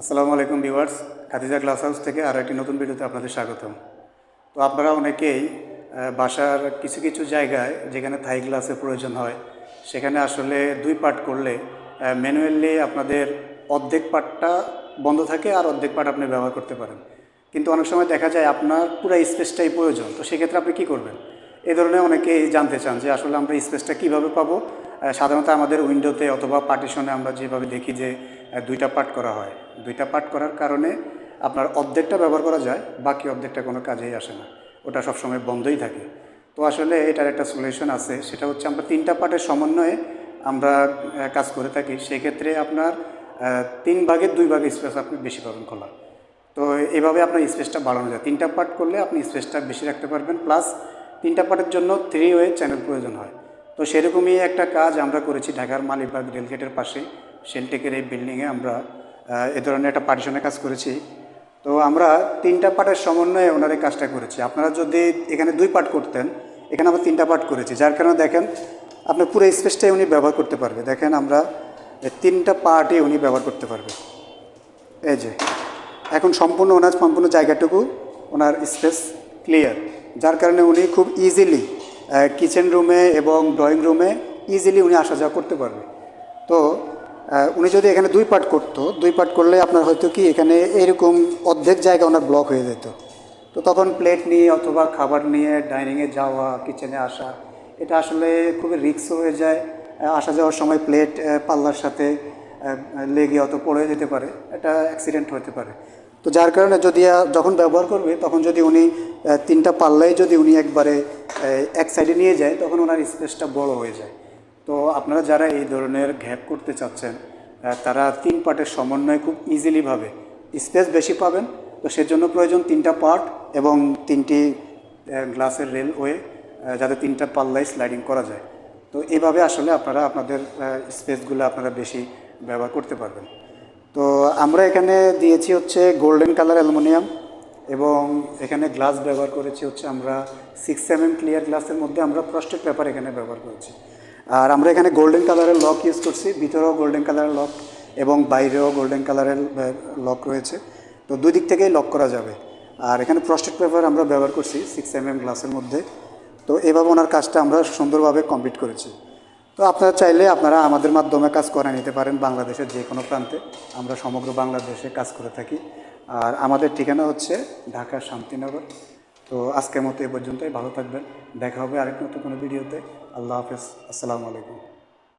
আসসালামু আলাইকুম viewers, Khadija glass house থেকে আরও একটি নতুন ভিডিওতে আপনাদের স্বাগতম। তো আপনারা অনেকেই বাসার কিছু কিছু জায়গায় যেখানে থাই গ্লাসের প্রয়োজন হয়, সেখানে আসলে দুই পার্ট করলে ম্যানুয়ালি আপনাদের অর্ধেক পার্টটা বন্ধ থাকে আর অর্ধেক পার্ট আপনি ব্যবহার করতে পারেন। কিন্তু অনেক সময় দেখা যায় আপনার পুরো স্পেসটাই প্রয়োজন, তো সেক্ষেত্রে আপনি কী করবেন? এই ধরনের অনেকেই জানতে চান যে আসলে আমরা স্পেসটা কীভাবে পাবো সাধারণত আমাদের উইন্ডোতে অথবা পার্টিশনে আমরা যেভাবে দেখি যে দুইটা পার্ট করা হয়। দুইটা পার্ট করার কারণে আপনার অর্ধেকটা ব্যবহার করা যায়, বাকি অর্ধেকটা কোনো কাজেই আসে না। ওটা সবসময় বন্ধই থাকে। তো আসলে এটার একটা সলিউশন আছে, সেটা হচ্ছে আমরা তিনটা পার্টের সমন্বয়ে আমরা কাজ করে থাকি। সেক্ষেত্রে আপনার তিন ভাগের দুই ভাগের স্পেস আপনি বেশি পাবেন খোলা। তো এভাবে আপনার স্পেসটা বাড়ানো যায়। তিনটা পার্ট করলে আপনি স্পেসটা বেশি রাখতে পারবেন। প্লাস তিনটা পার্টের জন্য থ্রি ওয়ে চ্যানেল প্রয়োজন হয়। তো সেরকমই একটা কাজ আমরা করেছি ঢাকার মালিবাগ রেলগেটের পাশে শেলটেকের এই বিল্ডিংয়ে আমরা এ ধরনের একটা পার্টিশনের কাজ করেছি। তো আমরা তিনটা পার্টের সমন্বয়ে ওনার কাজটা করেছি। আপনারা যদি এখানে দুই পার্ট করতেন, এখানে আমরা তিনটা পার্ট করেছি। যার কারণে দেখেন আপনার পুরো স্পেসটাই উনি ব্যবহার করতে পারবে। দেখেন আমরা তিনটা পার্টই উনি ব্যবহার করতে পারবে। এই যে, এখন সম্পূর্ণ ওনার সম্পূর্ণ জায়গাটুকু, ওনার স্পেস ক্লিয়ার যার কারণে উনি খুব ইজিলি কিচেন রুমে এবং ড্রয়িং রুমে ইজিলি উনি আসা যাওয়া করতে পারবে। তো উনি যদি এখানে দুই পার্ট করতো, দুই পার্ট করলে আপনার হয়তো কি এখানে এরকম অর্ধেক জায়গা ওনার ব্লক হয়ে যেত। তো তখন প্লেট নিয়ে অথবা খাবার নিয়ে ডাইনিংয়ে যাওয়া কিচেনে আসা, এটা আসলে খুবই রিস্ক হয়ে যায়। আসা যাওয়ার সময় প্লেট পাল্লার সাথে লেগে অত পড়ে যেতে পারে। এটা অ্যাক্সিডেন্ট হতে পারে। তো যার কারণে যদি যখন ব্যবহার করবে, তখন যদি উনি তিনটা পাল্লাই যদি উনি একবারে এক সাইডে নিয়ে যায়, তখন ওনার স্পেসটা বড় হয়ে যায়। তো আপনারা যারা এই ধরনের ঘ্যাপ করতে চাচ্ছেন তারা তিন পার্টের সমন্বয়ে খুব ইজিলিভাবে স্পেস বেশি পাবেন, তো সেজন্য প্রয়োজন তিনটা পার্ট এবং তিনটি গ্লাসের রেলওয়ে যাতে তিনটা পাল্লায় স্লাইডিং করা যায়। তো এইভাবে আসলে আপনারা আপনাদের স্পেসগুলো আপনারা বেশি ব্যবহার করতে পারবেন। তো আমরা এখানে দিয়েছি হচ্ছে গোল্ডেন কালার অ্যালুমিনিয়াম এবং এখানে গ্লাস ব্যবহার করেছি হচ্ছে আমরা সিক্স এম ক্লিয়ার গ্লাসের মধ্যে আমরা প্রস্টেড পেপার এখানে ব্যবহার করেছি। আর আমরা এখানে গোল্ডেন কালারের লক ইউজ করছি, ভিতরেও গোল্ডেন কালারের লক এবং বাইরেও গোল্ডেন কালারের লক রয়েছে। তো দুই দিক থেকেই লক করা যাবে। আর এখানে প্রস্টেড পেপার আমরা ব্যবহার করছি সিক্স এম গ্লাসের মধ্যে। তো এভাবে ওনার কাজটা আমরা সুন্দরভাবে কমপ্লিট করেছি। তো আপনারা চাইলে আপনারা আমাদের মাধ্যমে কাজ করে নিতে পারেন বাংলাদেশের যে কোনো প্রান্তে। আমরা সমগ্র বাংলাদেশে কাজ করে থাকি। আর আমাদের ঠিকানা হচ্ছে ঢাকা শান্তিনগর। তো আজকের মতো এ পর্যন্তই। ভালো থাকবেন। দেখা হবে আরেক নতুন কোনো ভিডিওতে। আল্লাহ হাফেজ। আসসালামু আলাইকুম।